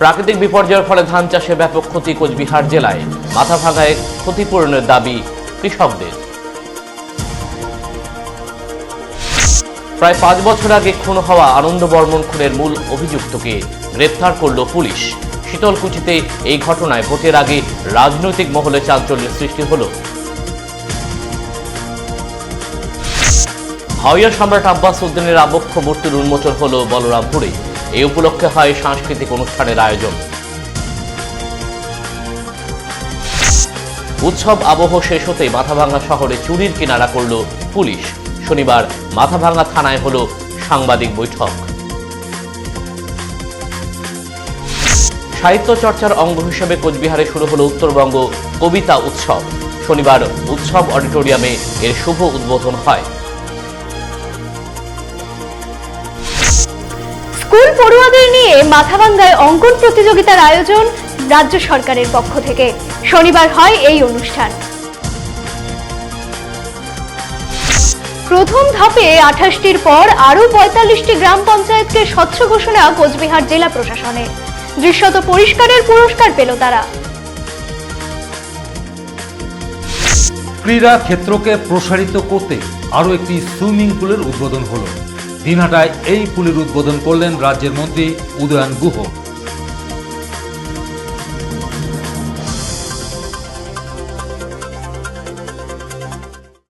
প্রাকৃতিক বিপর্যয়ের ফলে ধান চাষে ব্যাপক ক্ষতি কোচবিহার জেলায়। মাথা ভাঙায় ক্ষতিপূরণের দাবি কৃষকদের। প্রায় পাঁচ বছর আগে খুন হওয়া আনন্দ বর্মন খুনের মূল অভিযুক্তকে গ্রেপ্তার করল পুলিশ। শীতলকুচিতে এই ঘটনায় ভোটের আগে রাজনৈতিক মহলে চাঞ্চল্যের সৃষ্টি হলো। হাওয়া সম্রাট আব্বাস উদ্দিনের আবক্ষ মূর্তির উন্মোচন হল বলরামপুরে। এই উপলক্ষে হয় সাংস্কৃতিক অনুষ্ঠানের আয়োজন। উৎসব আবহ শেষ হতেই মাথাভাঙ্গা শহরে চুরির কিনারা করল পুলিশ। শনিবার মাথাভাঙ্গা থানায় হল সাংবাদিক বৈঠক। সাহিত্য চর্চার অঙ্গ হিসেবে কোচবিহারে শুরু হলো উত্তরবঙ্গ কবিতা উৎসব। শনিবার উৎসব অডিটোরিয়ামে এর শুভ উদ্বোধন হয়। স্কুল পড়ুয়াদের নিয়ে মাথাভাঙ্গায় অঙ্কন প্রতিযোগিতার আয়োজন রাজ্য সরকারের পক্ষ থেকে। শনিবার হয় এই অনুষ্ঠান। প্রথম ধাপে আঠাশটির পর আরও পঁয়তাল্লিশটি গ্রাম পঞ্চায়েতকে স্বচ্ছ ঘোষণা কোচবিহার জেলা প্রশাসনে। দৃশ্যত পরিষ্কারের পুরস্কার পেল তারা। ক্রীড়া ক্ষেত্রকে প্রসারিত করতে আরও একটি সুইমিং পুলের উদ্বোধন হলো। দিনহাটায় এই পুলের উদ্বোধন করলেন রাজ্যের মন্ত্রী উদয়ন গুহ।